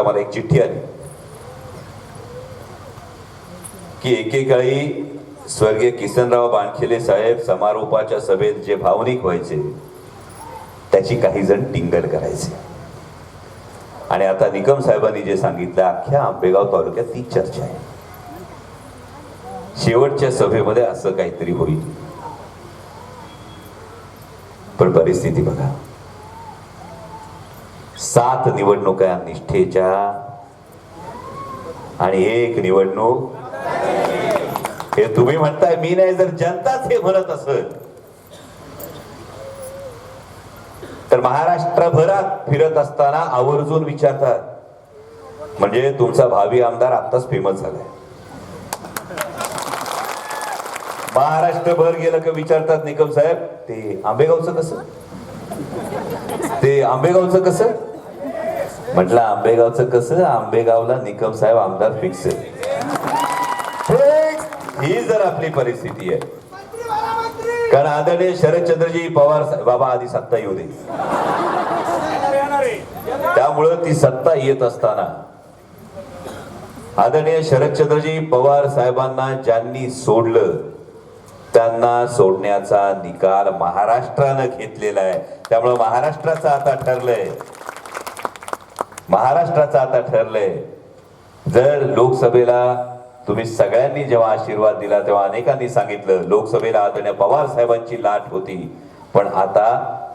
आता मला एक चिठ्ठी आली. की एकेकाळी स्वर्गीय किसनराव बाणखेले साहेब समारोपाच्या सभेत जे भावनिक व्हायचे त्याची काही जण टिंगल करायचे. आणि आता निकम साहेबांनी जे सांगितलं अख्ख्या आंबेगाव तालुक्यात ती चर्चा आहे. शेवटच्या सभेमध्ये असं काहीतरी होईल. पण परिस्थिती बघा. सात निवडणुका निष्ठेच्या आणि एक निवडणूक हे तुम्ही म्हणताय मी नाही जर जनताच हे म्हणत असत तर महाराष्ट्रभरात फिरत असताना आवर्जून विचारतात म्हणजे तुमचा भावी आमदार आत्ताच फेमस झालाय. महाराष्ट्रभर गेलं का विचारतात निकम साहेब ते आंबेगावचं कसं? ते आंबेगावचं कसं? म्हटलं आंबेगावचं कसं? आंबेगावला निकम साहेब आमदार फिक्स ही जर आपली परिस्थिती आहे. कारण आदरणीय शरदचंद्रजी पवार साहेब- बाबा आधी सत्ता येऊ दे. त्यामुळं ती सत्ता येत असताना आदरणीय शरदचंद्रजी पवार साहेबांना ज्यांनी सोडलं त्यांना सोडण्याचा निकाल महाराष्ट्रानं घेतलेला आहे. त्यामुळं महाराष्ट्राचं आता ठरलंय. महाराष्ट्राचं आता ठरलंय. जर लोकसभेला तुम्ही सगळ्यांनी जेव्हा आशीर्वाद दिला तेव्हा अनेकांनी सांगितलं लोकसभेला आदरणीय पवार साहेबांची लाट होती. पण आता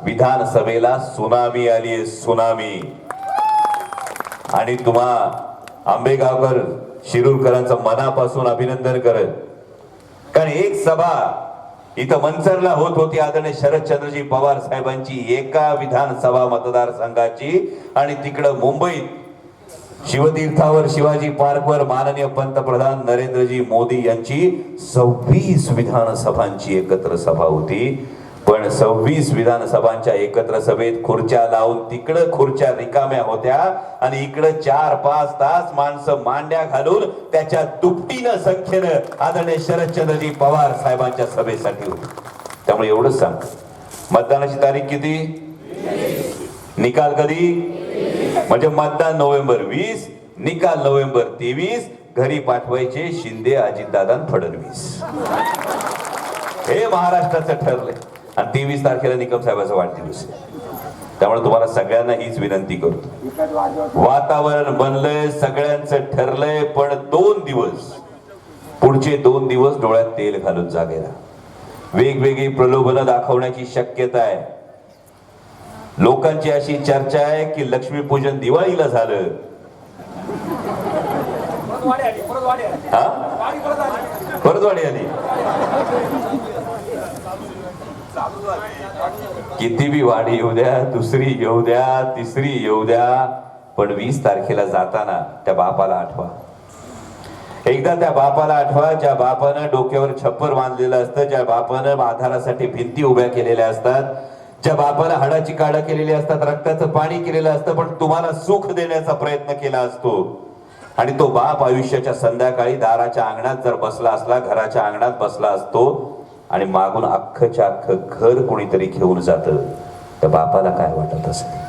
विधानसभेला सुनामी आली सुनामी. आणि तुम्हा आंबेगावकर शिरूरकरांचं मनापासून अभिनंदन करत कारण एक सभा इथं मंचरला होत होती आदरणीय शरदचंद्रजी पवार साहेबांची एका विधानसभा मतदारसंघाची. आणि तिकडं मुंबईत शिवतीर्थावर शिवाजी पार्कवर माननीय पंतप्रधान नरेंद्रजी मोदी यांची सव्वीस विधानसभांची एकत्र सभा होती. पण सव्वीस विधानसभांच्या एकत्र सभेत खुर्च्या लावून तिकडं खुर्च्या रिकाम्या होत्या आणि इकडं चार पाच तास माणसं मांड्या घालून त्याच्या दुपटीनं संख्येनं आदरणीय शरदचंद्रजी पवार साहेबांच्या सभेसाठी होती. त्यामुळे एवढंच सांग मतदानाची तारीख किती? निकाल कधी? म्हणजे मतदान नोव्हेंबर वीस निकाल नोव्हेंबर तेवीस घरी पाठवायचे शिंदे अजितदादा फडणवीस. हे महाराष्ट्राचं ठरलंय. आणि तेवीस तारखेला निकम साहेबाचा वाढदिवस आहे. त्यामुळे तुम्हाला सगळ्यांना हीच विनंती करतो. वातावरण बनलंय सगळ्यांचं ठरलंय पण दोन दिवस पुढचे दोन दिवस डोळ्यात तेल घालून जागेला. वेगवेगळी प्रलोभनं दाखवण्याची शक्यता आहे. लोकांची अशी चर्चा आहे की लक्ष्मीपूजन दिवाळीला झालं. परत वाढी आली. किती बी वाढी येऊ द्या दुसरी येऊ द्या तिसरी येऊ द्या पण वीस तारखेला जाताना त्या बापाला आठवा. एकदा त्या बापाला आठवा ज्या बापानं डोक्यावर छप्पर बांधलेलं असतं ज्या बापानं आधारासाठी भिंती उभ्या केलेल्या असतात ज्या बापाला हाडाची काढा केलेली असतात रक्ताचं पाणी केलेलं असतं पण तुम्हाला सुख देण्याचा प्रयत्न केला असतो. आणि तो बाप आयुष्याच्या संध्याकाळी दाराच्या अंगणात जर बसला असला घराच्या अंगणात बसला असतो आणि मागून अख्खच्या अख्ख घर कोणीतरी घेऊन जात. तर बापाला काय वाटत असेल?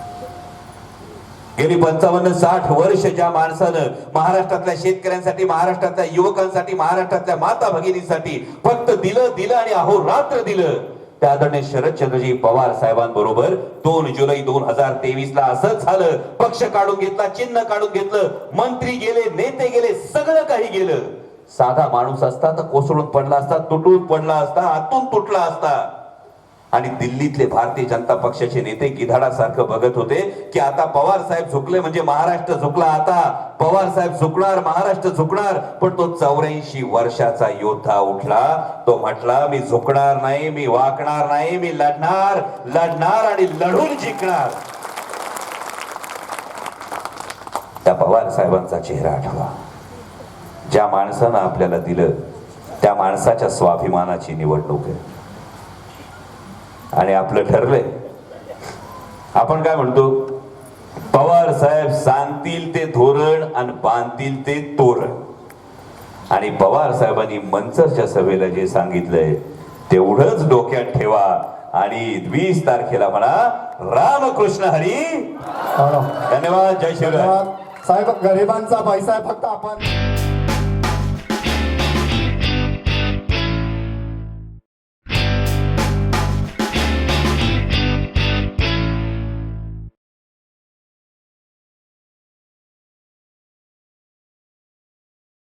गेली पंचावन्न साठ वर्ष ज्या माणसानं महाराष्ट्रातल्या शेतकऱ्यांसाठी महाराष्ट्रातल्या युवकांसाठी महाराष्ट्रातल्या माता भगिनीसाठी फक्त दिलं दिलं आणि अहोरात्र दिलं. त्या आदरणीय शरदचंद्रजी पवार साहेबांबरोबर दोन जुलै दोन हजार तेवीस ला असंच झालं. पक्ष काढून घेतला चिन्ह काढून घेतलं. मंत्री गेले नेते गेले सगळं काही गेलं. साधा माणूस असता तर कोसळून पडला असता तुटून पडला असता आतून तुटला असता. आणि दिल्लीतले भारतीय जनता पक्षाचे नेते गिधाडासारखं बघत होते की आता पवार साहेब झुकले म्हणजे महाराष्ट्र झुकला आता. पवार साहेब झुकणार महाराष्ट्र झुकणार. पण तो चौऱ्याऐंशी वर्षाचा योद्धा उठला. तो म्हटला मी झुकणार नाही मी वाकणार नाही मी लढणार लढणार आणि लढून जिंकणार. त्या पवार साहेबांचा चेहरा आठवा. ज्या माणसानं आपल्याला दिलं त्या माणसाच्या स्वाभिमानाची निवडणूक आहे. आणि आपलं ठरलंय. आपण काय म्हणतो? पवार साहेब सांगतील ते धोरण आणि बांधतील ते तोरण. आणि पवार साहेबांनी मंचरच्या सभेला जे सांगितलंय तेवढंच डोक्यात ठेवा आणि वीस तारखेला म्हणा रामकृष्ण हरी. धन्यवाद. जय शिवराय. साहेब गरिबांचा पैसा आहे फक्त आपण.